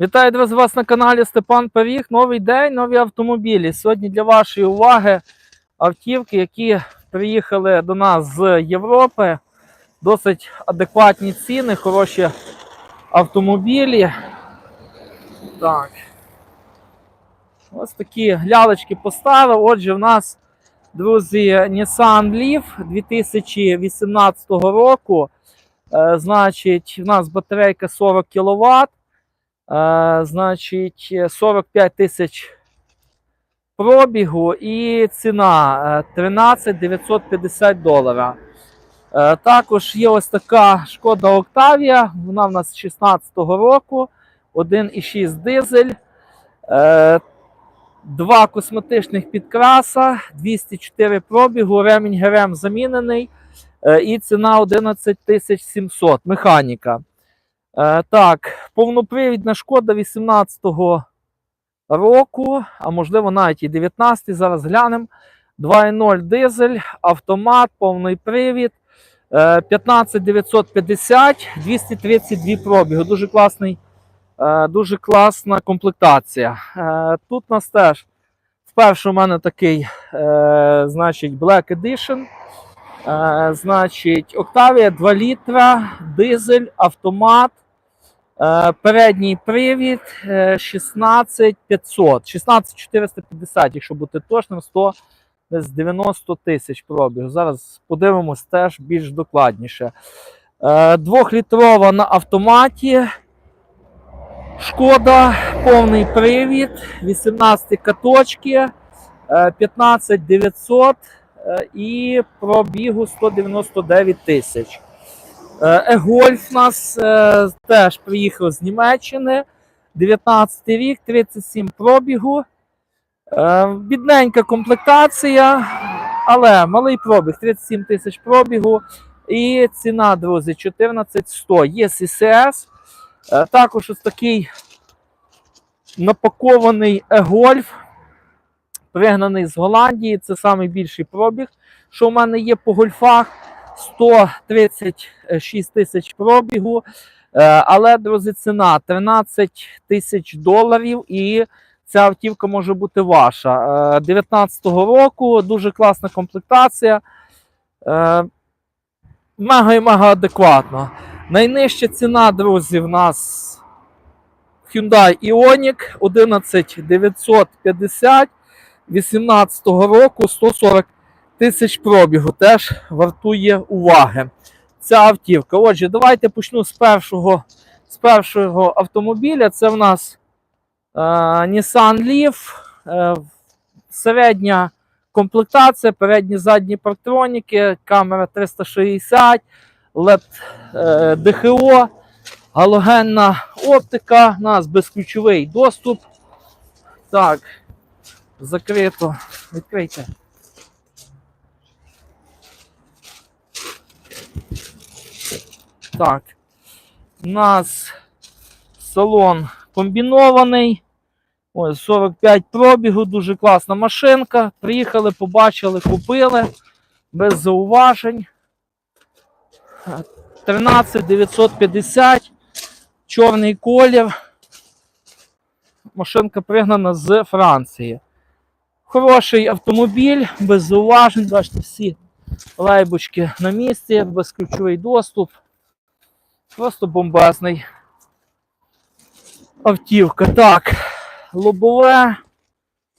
Вітаю друзі, вас на каналі Степан Пиріг. Новий день, нові автомобілі. Сьогодні для вашої уваги автівки, які приїхали до нас з Європи. Досить адекватні ціни, хороші автомобілі. Так. Ось такі лялечки поставив. Отже, в нас, друзі, Nissan Leaf 2018 року. Е, значить, в нас батарейка 40 кВт. Е, значить, 45 тисяч пробігу і ціна е, 13 950 доларів. Е, Також є ось така шкода Октавія. Вона в нас 16-го року, 1,6 дизель. Е, Два косметичних підкраса, 204 пробігу, ремінь ГРМ замінений. е, І ціна 11 700 механіка. Е, так, повнопривідна шкода 18-го року, а можливо навіть і 19-й, зараз глянемо. 2.0 дизель, автомат, повний привід. е, 15950, 232 пробігу. Дуже класний, е, дуже класна комплектація. Е, Тут у нас теж вперше у мене такий, значить, Black Edition. Значить, Octavia 2 літра, дизель, автомат. Е, Передній привід е, 16500, 16450, якщо бути точним, 100 десь 90 тисяч пробігу. Зараз подивимось теж більш докладніше. Е, Двохлітрова на автоматі. Шкода, повний привід, 18 каточки, е, 15900 е, і пробігу 199 тисяч. Е, Егольф у нас е, теж приїхав з Німеччини. 19 рік, 37 пробігу. Е, бідненька комплектація, але малий пробіг, 37 тисяч пробігу. І ціна, друзі, 14100. Є CCS. Е, також ось такий напакований Егольф, пригнаний з Голландії. Це найбільший пробіг, що в мене є по гольфах. 136 тисяч пробігу. Е, Але, друзі, ціна 13 тисяч доларів, і ця автівка може бути ваша. 19-го року дуже класна комплектація. Е, Мега і мега адекватно. Найнижча ціна, друзі, в нас Hyundai Ioniq 11950 18-го року 140 тисяч пробігу теж вартує уваги. Ця автівка. Отже, давайте почну з першого, з першого автомобіля. Це в нас е, Nissan Leaf. Е, середня комплектація, передні задні парктроніки, камера 360, LED е, ДХО, галогенна оптика, у нас безключовий доступ. Так, закрито. Відкрийте. Так, у нас салон комбінований. Ось 45 пробігу, дуже класна машинка. Приїхали, побачили, купили без зауважень. 13 950, чорний колір. Машинка пригнана з Франції. Хороший автомобіль, без зауважень. Бачите, всі лайбочки на місці, безключовий доступ. Просто бомбезний. Автівка. Так, лобове.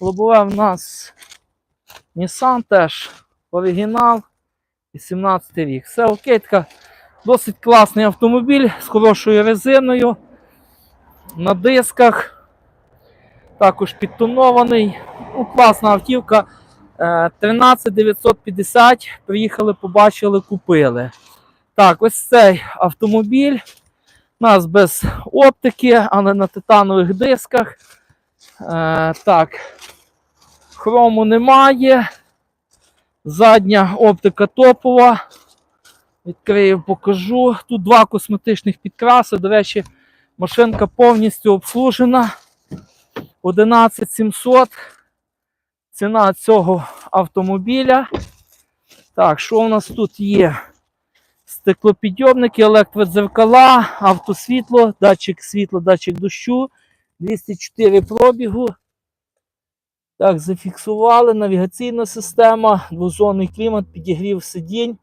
Лобове в нас Nissan теж оригінал. 18 рік. Все окей, така досить класний автомобіль з хорошою резиною. На дисках. Також підтонований. Ну, класна автівка. Е, 13 950. Приїхали, побачили, купили. Так, ось цей автомобіль. У нас без оптики, але на титанових дисках. Е, так, хрому немає. Задня оптика топова. Відкрию, покажу. Тут два косметичних підкраси. До речі, машинка повністю обслужена. 11700. Ціна цього автомобіля. Так, що у нас тут є? Стеклопідйомники, електродзеркала, автосвітло, датчик світла, датчик дощу, 204 пробігу. Так, зафіксували. Навігаційна система, двозонний клімат, підігрів сидінь.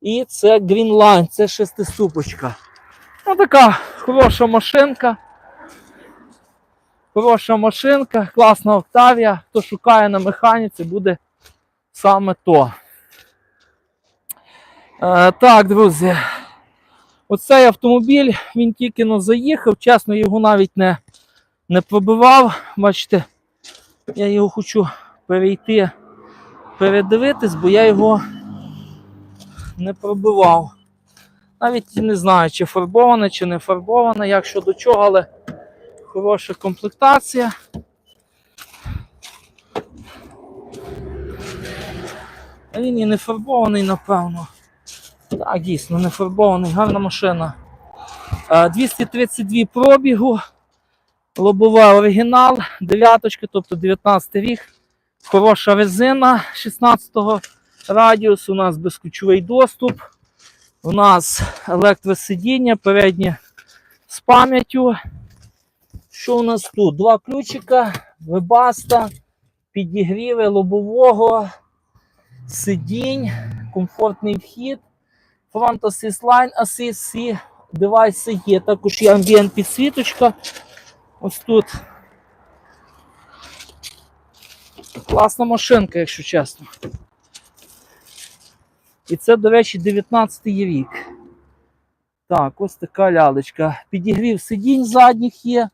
І це Greenline, це шестиступочка. Ну, така хороша машинка. Хороша машинка, класна Октавія. Хто шукає на механіці, буде саме то. Е, так, друзі. Оцей автомобіль, він тільки но заїхав. Чесно, його навіть не, не пробивав. Бачите, я його хочу перейти, передивитись, бо я його не пробивав. Навіть не знаю, чи фарбоване, чи не фарбоване, як щодо чого, але хороша комплектація. Він і не фарбований, напевно. Так, дійсно, не фарбований, гарна машина. Е, 232 пробігу. Лобове оригінал, дев'яточка, тобто 19 рік. Хороша резина 16-го радіусу, у нас безключовий доступ. У нас електросидіння, переднє з пам'яттю. Що у нас тут? Два ключика, вебаста, підігріви лобового, сидінь, комфортний вхід, Front Assist Line Assist, всі девайси є. Також є амбієнт підсвіточка. Ось тут. Класна машинка, якщо чесно. І це, до речі, 19-й рік. Так, ось така лялечка. Підігрів сидінь задніх є.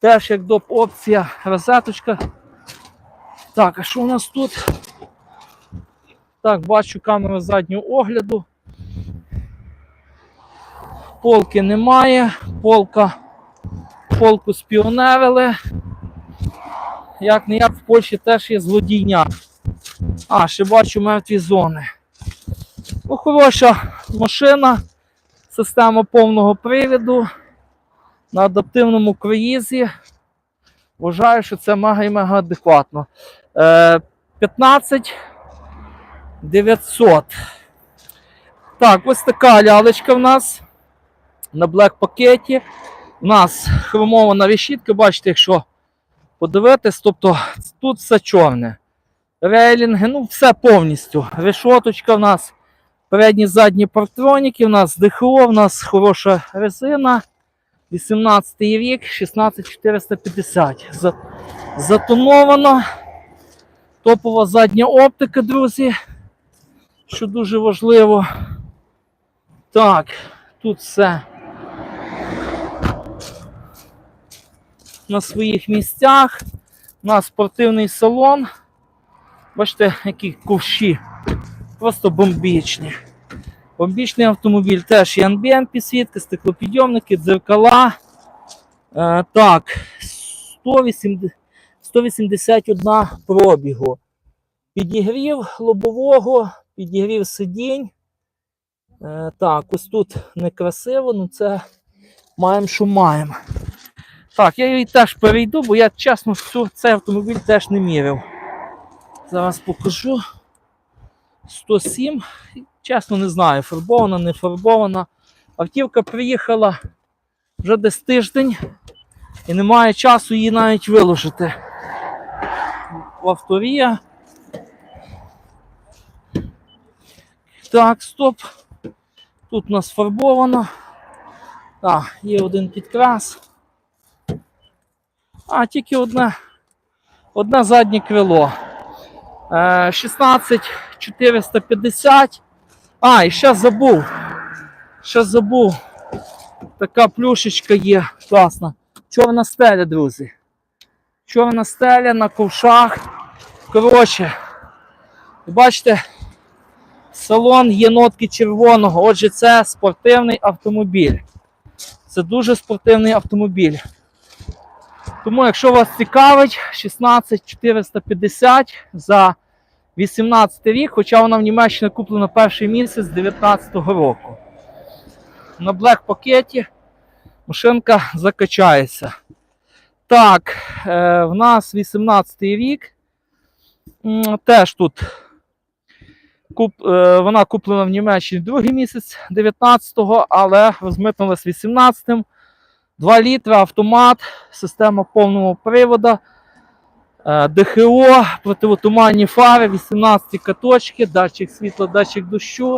Теж як доп опція, розеточка. Так, а що у нас тут? Так, бачу камеру заднього огляду. Полки немає. Полка. Полку спіонерили. Як не як в Польщі теж є злодійня. А, ще бачу мертві зони. Ну, хороша машина. Система повного привіду. На адаптивному круїзі. Вважаю, що це мега і мега адекватно. Е, 15 900. Так, ось така лялечка в нас на блек пакеті. У нас хромована решітка, бачите, якщо подивитись, тобто тут все чорне. Рейлінги, ну все повністю. Решоточка в нас, передні задні партроніки, в нас ДХО, в нас хороша резина. 18 рік, 16450. За- Затоновано. Топова задня оптика, друзі. Що дуже важливо. Так, тут все на своїх місцях. У нас спортивний салон. Бачите, які ковші. Просто бомбічні. Бомбічний автомобіль теж є амбієнт підсвітки, стеклопідйомники, дзеркала. Е, так, 180, 181 пробігу. Підігрів лобового, підігрів сидінь. Е, так, ось тут некрасиво, ну це маємо, що маємо. Так, я її теж перейду, бо я чесно цей автомобіль теж не міряв. Зараз покажу. 107. Чесно не знаю, фарбована, не фарбована. Автівка приїхала вже десь тиждень і немає часу її навіть виложити. Авторія. Так, стоп. Тут у нас фарбовано. Так, є один підкрас. А, тільки одне, одне заднє крило. Е, 16 450. А, і ще забув. Ще забув. Така плюшечка є класна. Чорна стеля, друзі. Чорна стеля на ковшах. Коротше, бачите, салон є нотки червоного. Отже, це спортивний автомобіль. Це дуже спортивний автомобіль. Тому, якщо вас цікавить, 16450 за 18 рік, хоча вона в Німеччині куплена перший місяць 2019 року. На блек пакеті машинка закачається. Так, е, в нас 18 рік. Теж тут куп, е, вона куплена в Німеччині другий місяць 19-го, але розмитнулась 18-м. 2 літри автомат, система повного приводу, ДХО, противотуманні фари, 18 каточки, датчик світла, датчик дощу,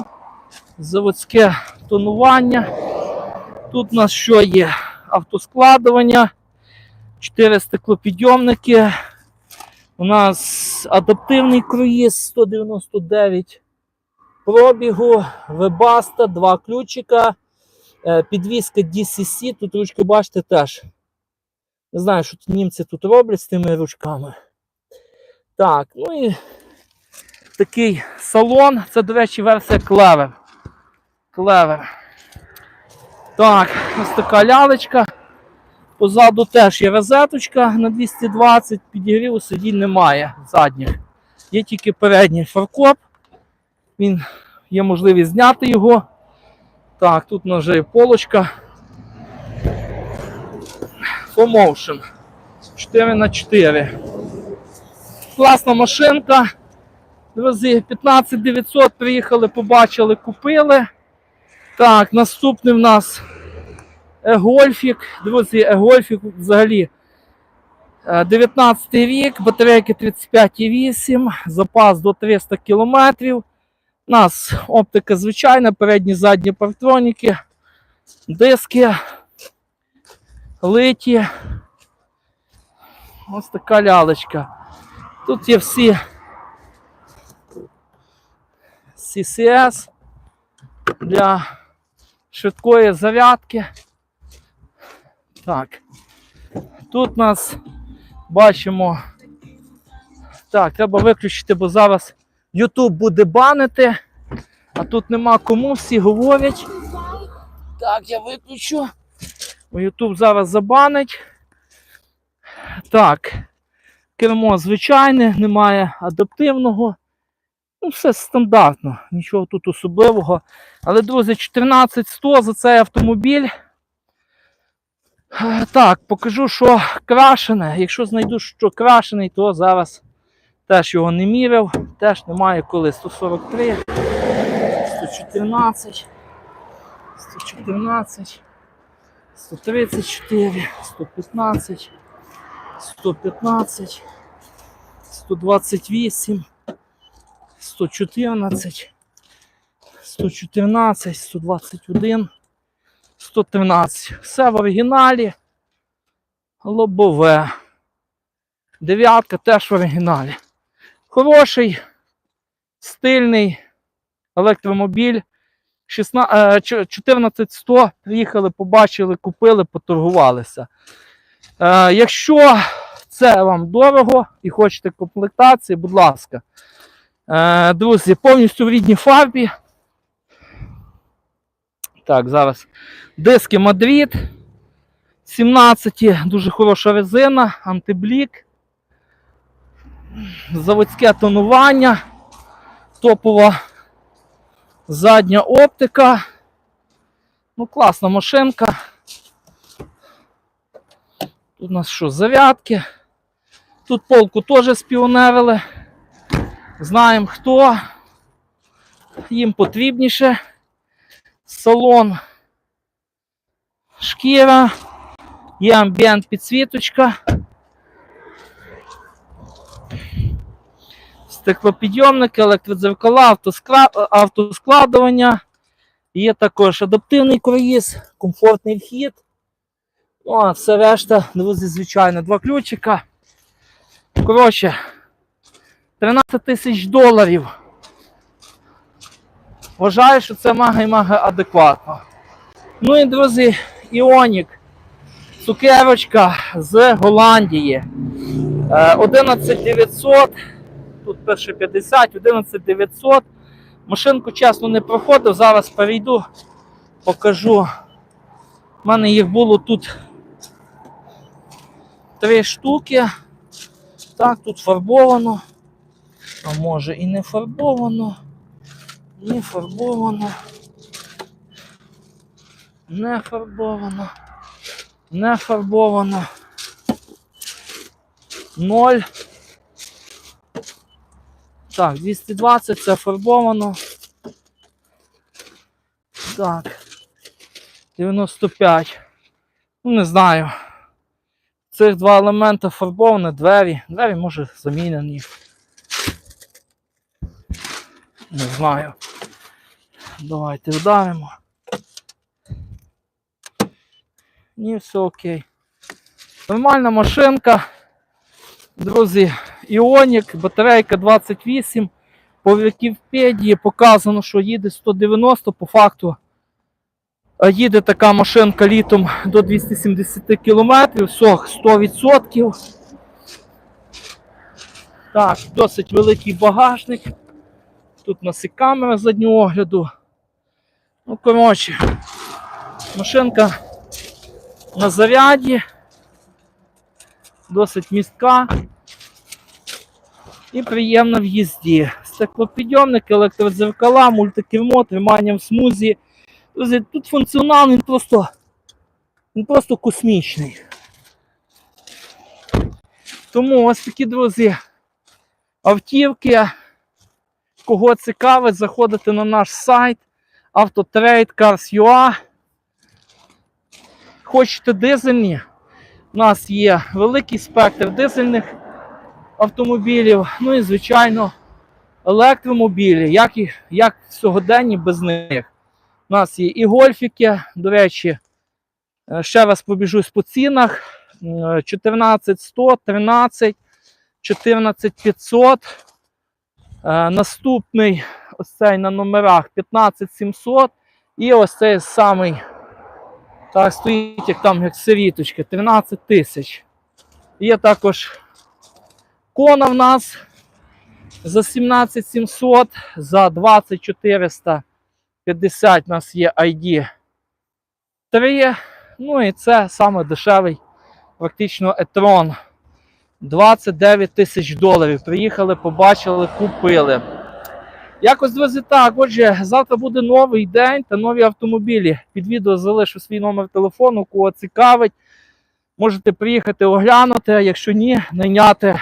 заводське тонування. Тут у нас що є? Автоскладування, 4 стеклопідйомники. У нас адаптивний круїз 199 пробігу, вебаста, два ключика, е, підвіска DCC, тут ручки, бачите, теж. Не знаю, що німці тут роблять з тими ручками. Так, ну і такий салон. Це, до речі, версія Клевер. Клевер. Так, ось така лялечка. Позаду теж є розеточка на 220, підігріву сидінь немає задніх. Є тільки передній фаркоп. Він є можливість зняти його. Так, тут у нас вже є полочка. FoMotion 4х4. Класна машинка. Друзі, 15900 приїхали, побачили, купили. Так, наступний в нас Гольфік. Друзі, Гольфік взагалі. е, 19 рік, батарейки 35,8, запас до 300 км. У нас оптика звичайна, передні задні партроніки, диски, литі. Ось така лялечка. Тут є всі CCS для швидкої зарядки. Так. Тут нас бачимо. Так, треба виключити, бо зараз YouTube буде банити, а тут нема кому, всі говорять. Так, я виключу. Бо YouTube зараз забанить. Так. Кермо звичайне, немає адаптивного. Ну, все стандартно, нічого тут особливого. Але, друзі, 14100 за цей автомобіль. Так, покажу, що крашене. Якщо знайду, що крашений, то зараз теж його не міряв. Теж немає коли. 143, 114, 114, 134, 115, 115, 128, 114, 114, 121. 113. Все в оригіналі. Лобове. Дев'ятка теж в оригіналі. Хороший, стильний електромобіль. 16, е, 14100 приїхали, побачили, купили, поторгувалися. Е, Якщо це вам дорого і хочете комплектації, будь ласка. Е, Друзі, повністю в рідній фарбі. Так, зараз диски Мадрид. 17, дуже хороша резина, антиблік. Заводське тонування, топова задня оптика. Ну, класна машинка. Тут у нас що, зарядки. Тут полку теж спіонерили. Знаємо хто. Їм потрібніше. Салон шкіра, є амбієнт підсвіточка. Стеклопідйомники, електродзеркала, автоскладування. Є також адаптивний круїз, комфортний вхід. Ну, а все решта, друзі, звичайно, два ключика. Коротше, 13 тисяч доларів. Вважаю, що це мага і мага адекватно. Ну і друзі, Іонік. Цукерочка з Голландії. Е, 11900. Тут перше 50, 11900. Машинку чесно не проходив. Зараз перейду, покажу. У мене їх було тут три штуки. Так, тут фарбовано. А може і не фарбовано. Не фарбовано. Не фарбовано. Не фарбовано. Ноль. Так, 220 це фарбовано. Так. 95. Ну, не знаю. Цих два елементи фарбовані, двері. Двері може замінені. Не знаю. Давайте вдаримо. Ні, все окей. Нормальна машинка. Друзі, Іонік, батарейка 28. По Вікіпедії показано, що їде 190 по факту. Їде така машинка літом до 270 км, все, 100%. Так, досить великий багажник. Тут у нас і камера заднього огляду. Ну, коротше, машинка на заряді, досить містка і приємна в їзді. Стеклопідйомник, електродзеркала, мультикермо, тримання в смузі. Друзі, тут функціонал він просто, він просто космічний. Тому ось такі, друзі, автівки. Кого цікавить, заходите на наш сайт Autotrade Cars.ua. Хочете дизельні? У нас є великий спектр дизельних автомобілів, ну і, звичайно, електромобілі, як і як сьогоденні без них. У нас є і гольфіки, до речі, е, ще раз побіжусь по цінах. Е, 14100, 13, 14500. Е, Наступний ось цей на номерах 15700. І ось цей самий, так, стоїть як там як сиріточка, 13 тисяч. Є також кона в нас за 17700, за 20450 у нас є ID 3. Ну і це саме дешевий, практично Етрон. 29 тисяч доларів. Приїхали, побачили, купили. Якось, друзі, так. Отже, завтра буде новий день та нові автомобілі. Під відео залишу свій номер телефону, кого цікавить. Можете приїхати оглянути, якщо ні, найняти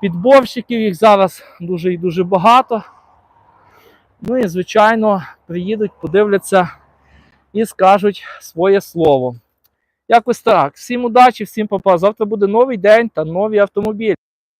підборщиків. Їх зараз дуже і дуже багато. Ну і, звичайно, приїдуть, подивляться і скажуть своє слово. Якось так. Всім удачі, всім папа. Завтра буде новий день та нові автомобілі.